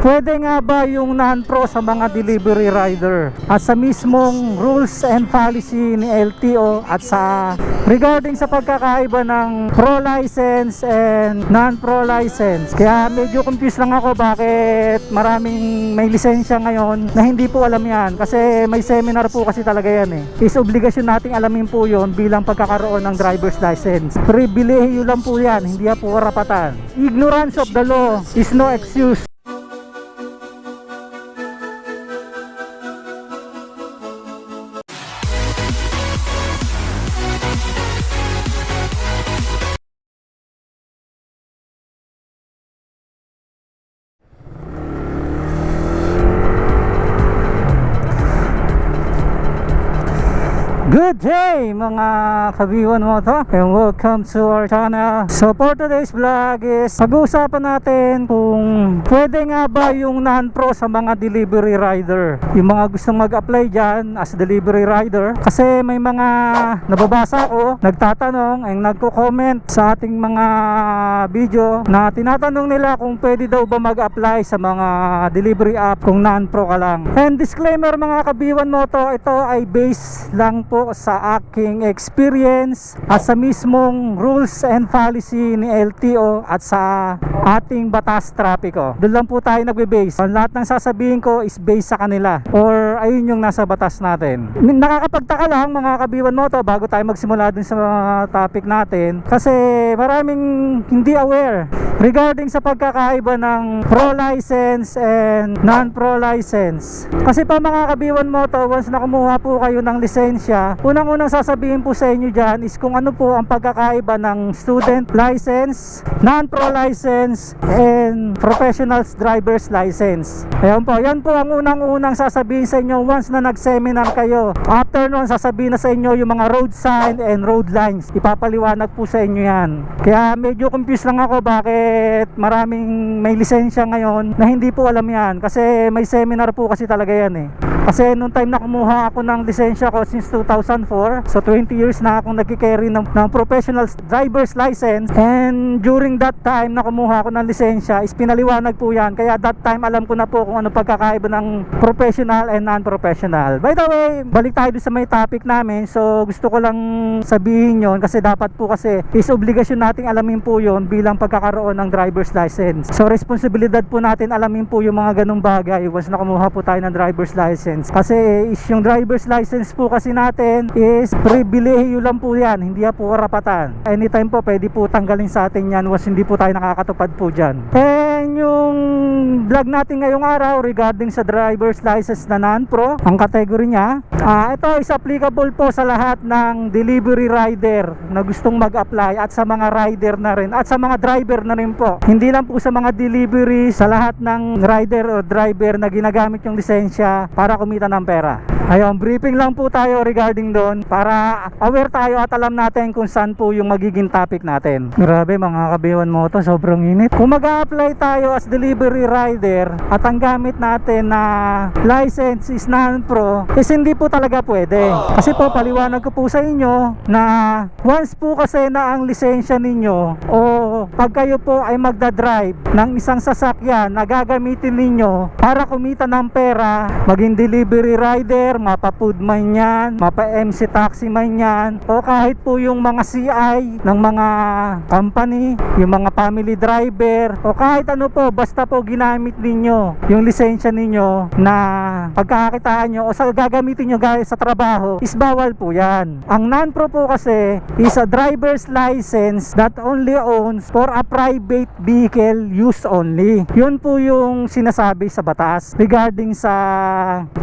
Pwede nga ba yung non-pro sa mga delivery rider? At sa mismong rules and policy ni LTO at sa regarding sa pagkakaiba ng pro license and non-pro license. Kaya medyo confused lang ako bakit maraming may lisensya ngayon na hindi po alam yan. Kasi may seminar po kasi talaga yan eh. Is obligasyon nating alamin po yon bilang pagkakaroon ng driver's license. Pribilehiyo lang po yan, hindi po karapatan. Ignorance of the law is no excuse. Good day mga kabiwan mo to. And welcome to our channel. So for today's vlog is pag-uusapan natin kung pwede nga ba yung non-pro sa mga delivery rider. Yung mga gustong mag-apply dyan as delivery rider. Kasi may mga nababasa ko nagtatanong and nagko-comment sa ating mga video na tinatanong nila kung pwede daw ba mag-apply sa mga delivery app kung non-pro ka lang. And disclaimer mga kabiwan mo to ito ay based lang po sa aking experience at sa mismong rules and policy ni LTO at sa ating batas trapiko. Doon lang po tayo nagbe-base. Ang lahat ng sasabihin ko is based sa kanila or ayun yung nasa batas natin. Nakakapagtaka lang mga kabiwan mo to bago tayo magsimula dun sa mga topic natin kasi maraming hindi aware regarding sa pagkakaiba ng pro license and non-pro license. Kasi pa mga kabiwan mo to, once na kumuha po kayo ng lisensya, unang-unang sasabihin po sa inyo dyan is kung ano po ang pagkakaiba ng student license, non-pro license, and professional driver's license. Ayan po, yan po ang unang-unang sasabihin sa inyo once na nag-seminar kayo. After nun, sasabihin na sa inyo yung mga road sign and road lines. Ipapaliwanag po sa inyo yan. Kaya medyo confused lang ako bakit maraming may lisensya ngayon na hindi po alam yan. Kasi may seminar po kasi talaga yan eh. Kasi nung time na kumuha ako ng lisensya ko since 2004, so 20 years na akong nagkikerry ng, ng professional driver's license and during that time na kumuha ako ng lisensya is pinaliwanag po yan. Kaya that time alam ko na po kung ano pagkakaiba ng professional and non-professional. By the way, balik tayo sa may topic namin. So gusto ko lang sabihin yon kasi dapat po kasi is obligasyon nating alamin po yon bilang pagkakaroon ng driver's license. So responsibilidad po natin alamin po yung mga ganung bagay once na kumuha po tayo ng driver's license. Kasi is yung driver's license po kasi natin is pribilehiyo lang po yan, hindi po karapatan. Anytime po pwede po tanggalin sa atin yan once hindi po tayo nakakatupad po dyan. And yung vlog natin ngayong araw regarding sa driver's license na non-pro, ang category niya, ah ito is applicable po sa lahat ng delivery rider na gustong mag-apply at sa mga rider na rin at sa mga driver na rin po. Hindi lang po sa mga delivery, sa lahat ng rider o driver na ginagamit yung lisensya para kumita ng pera. Ayun, briefing lang po tayo regarding doon para aware tayo at alam natin kung saan po yung magiging topic natin. Grabe mga kabiwan mo to, sobrang init. Kung mag apply tayo as delivery rider at ang gamit natin na license is non-pro, is hindi po talaga pwede. Kasi po paliwanag ko po sa inyo na once po kasi na ang lisensya ninyo o pag kayo po ay magdadrive ng isang sasakyan na gagamitin ninyo para kumita ng pera, maging delivery rider, mapa food man yan, mapa MC taxi man yan, o kahit po yung mga CI ng mga company, yung mga family driver, o kahit ano po, basta po ginamit ninyo yung lisensya ninyo na pagkakakitaan nyo o sa gagamitin nyo guys sa trabaho, is bawal po yan. Ang non-pro po kasi is a driver's license that only owns for a private vehicle use only. Yun po yung sinasabi sa batas regarding sa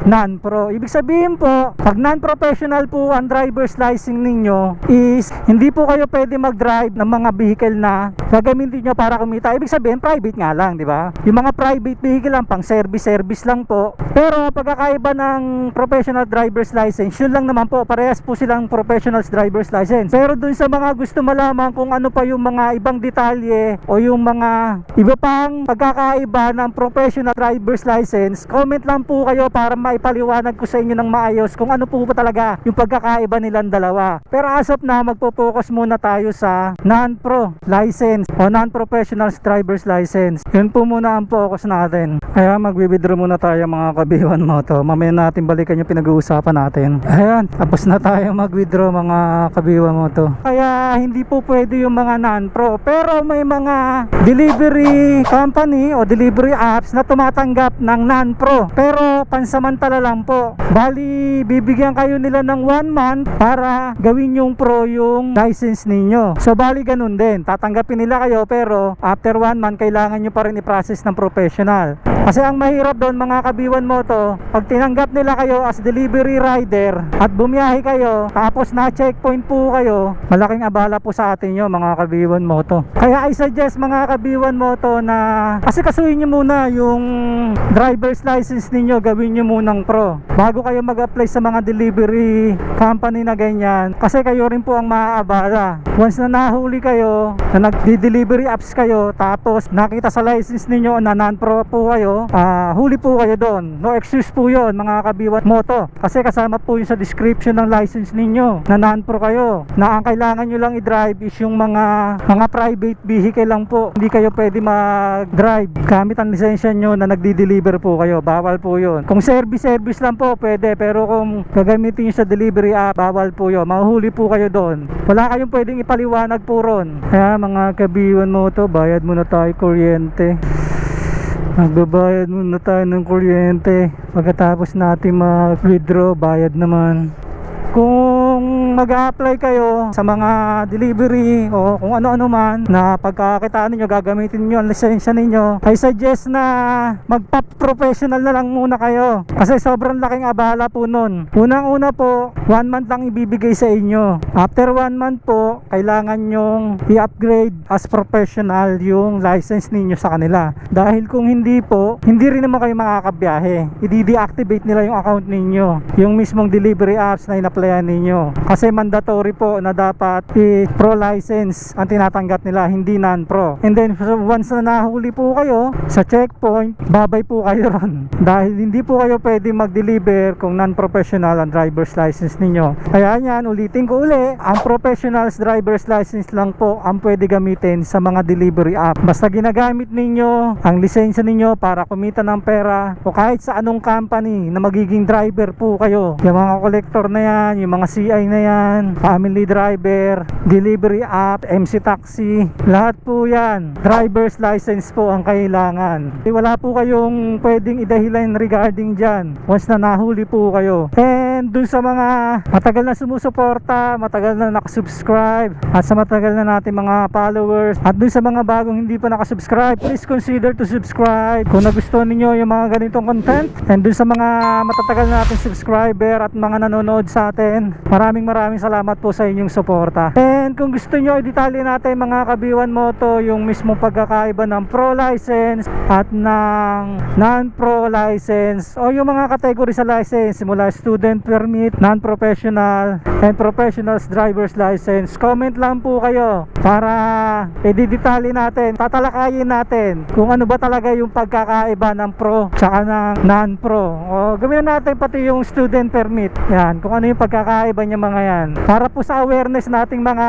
non-pro. Ibig sabihin po, pag non-professional po ang driver's license ninyo is hindi po kayo pwede mag-drive ng mga vehicle na gagamitin nyo para kumita. Ibig sabihin, private nga lang, di ba? Yung mga private vehicle lang, pang service-service lang po. Pero pagkakaiba ng professional driver's license, yun lang naman po, parehas po silang professional driver's license. Pero dun sa mga gusto malaman kung ano pa yung mga ibang detalye o yung mga iba pang pagkakaiba ng professional driver's license, comment lang po kayo para maipaliwanag ko sa inyo nyo ng maayos kung ano po ba talaga yung pagkakaiba nilang dalawa. Pero as of now, magpo-focus muna tayo sa non-pro license o non-professional driver's license. Yun po muna ang focus natin. Kaya magwi-withdraw muna tayo mga kabiwan mo to. Mamaya natin balikan yung pinag-uusapan natin. Ayan, tapos na tayo mag-withdraw mga kabiwan mo to. Kaya hindi po pwede yung mga non-pro. Pero may mga delivery company o delivery apps na tumatanggap ng non-pro. Pero pansamantala lang po. Bali, bibigyan kayo nila ng one month para gawin yung pro yung license ninyo. So bali ganun din. Tatanggapin nila kayo pero after one month kailangan nyo pa rin i-process ng professional. Kasi ang mahirap doon mga kabiwan mo to, pag tinanggap nila kayo as delivery rider at bumiyahe kayo, tapos na checkpoint po kayo, malaking abala po sa atin yun mga kabiwan mo to. Kaya I suggest mga kabiwan mo to na kasi kasuhin nyo muna yung driver's license ninyo, gawin nyo munang pro. Bago kayo mag-apply sa mga delivery company na ganyan, kasi kayo rin po ang maaabala. Once na nahuli kayo, na nag-delivery apps kayo, tapos nakita sa license ninyo na non-pro po kayo, ah, huli po kayo doon. No excuse po yon mga kabiwat moto. Kasi kasama po yun sa description ng license ninyo na non-pro kayo. Na ang kailangan nyo lang i-drive is yung mga mga private vehicle lang po. Hindi kayo pwede mag-drive gamit ang lisensya nyo na nagdi-deliver po kayo. Bawal po yun. Kung service-service lang po, pwede. Pero kung gagamitin nyo sa delivery app, bawal po yun. Mahuhuli po kayo doon. Wala kayong pwedeng ipaliwanag po ron. Kaya mga kabiwan mo to, bayad muna tayo kuryente. Magbabayad muna tayo ng kuryente. Pagkatapos natin mag-withdraw, bayad naman. Kung mag-apply kayo sa mga delivery o kung ano-ano man na pagkakitaan ninyo, gagamitin nyo ang lisensya ninyo, I suggest na magpa-professional na lang muna kayo. Kasi sobrang laking abala po nun. Unang-una po, one month lang ibibigay sa inyo. After one month po, kailangan nyong i-upgrade as professional yung license ninyo sa kanila. Dahil kung hindi po, hindi rin naman kayo makakabiyahe. I-deactivate nila yung account ninyo. Yung mismong delivery apps na in-applyan ninyo. Kasi mandatory po na dapat i-pro license ang tinatanggap nila, hindi non-pro. And then once na nahuli po kayo sa checkpoint, babay po kayo ron. Dahil hindi po kayo pwede mag-deliver kung non-professional ang driver's license ninyo. Kaya yan, ulitin ko uli, ang professional's driver's license lang po ang pwede gamitin sa mga delivery app. Basta ginagamit ninyo ang lisensya ninyo para kumita ng pera o kahit sa anong company na magiging driver po kayo. Yung mga collector na yan, yung mga CI na yan, family driver, delivery app, MC taxi, lahat po yan. Driver's license po ang kailangan. Wala po kayong pwedeng idahilan regarding dyan once na nahuli po kayo. And dun sa mga matagal na sumusuporta, matagal na nakasubscribe, at sa matagal na natin mga followers, at dun sa mga bagong hindi pa nakasubscribe, please consider to subscribe kung nagustuhan ninyo yung mga ganitong content. And dun sa mga matatagal na natin subscriber at mga nanonood sa atin, maraming maraming salamat po sa inyong suporta. And kung gusto nyo, i-detalye natin mga kabiwan moto yung mismong pagkakaiba ng pro license at ng non-pro license o yung mga category sa license simula student permit, non-professional, and professionals driver's license. Comment lang po kayo para i-detalye natin, tatalakayin natin kung ano ba talaga yung pagkakaiba ng pro tsaka ng non-pro. O gawin na natin pati yung student permit. Yan, kung ano yung pagkakaiba niya mga yan. Para po sa awareness nating mga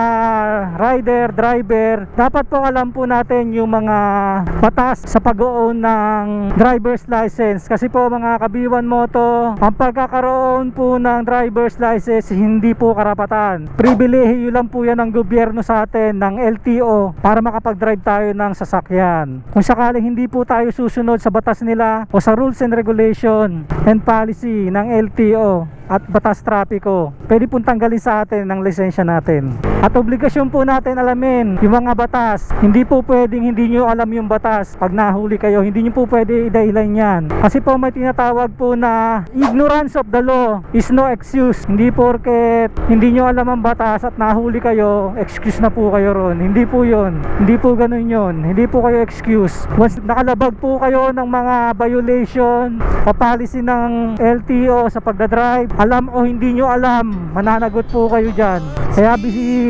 rider, driver, dapat po alam po natin yung mga batas sa pag-own ng driver's license. Kasi po mga kabiwan moto, ang pagkakaroon po ng driver's license hindi po karapatan. Pribilehiyo lang po yan ng gobyerno sa atin, ng LTO, para makapag-drive tayo ng sasakyan. Kung sakaling hindi po tayo susunod sa batas nila o sa rules and regulation and policy ng LTO at batas trapiko, pwede pong tanggalin sa atin ng lisensya natin. At obligasyon po natin alamin yung mga batas. Hindi po pwedeng hindi nyo alam yung batas. Pag nahuli kayo, hindi nyo po pwede idahilan yan. Kasi po may tinatawag po na ignorance of the law is no excuse. Hindi porket hindi nyo alam ang batas at nahuli kayo, excuse na po kayo ron. Hindi po yon. Hindi po ganun yon. Hindi po kayo excuse. Once nakalabag po kayo ng mga violation o ng LTO sa pagdadrive, alam o hindi nyo alam, mananagot po kayo dyan. Kaya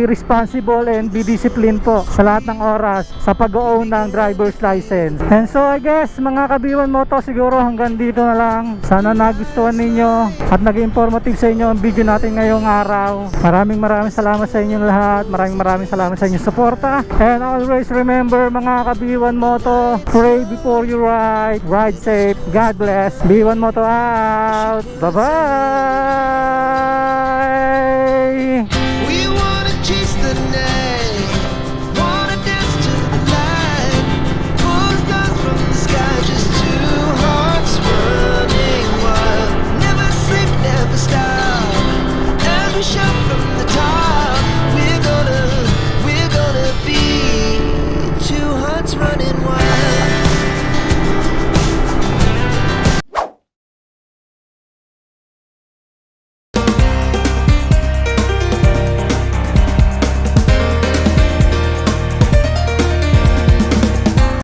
responsible and be disciplined po sa lahat ng oras sa pag-own ng driver's license. And so I guess mga kabiwan mo to siguro hanggang dito na lang. Sana nagustuhan ninyo at naging informative sa inyo ang video natin ngayong araw. Maraming maraming salamat sa inyong lahat. Maraming maraming salamat sa inyong suporta. And always remember mga kabiwan mo to, pray before you ride. Ride safe. God bless. Biwan mo to out. Bye-bye!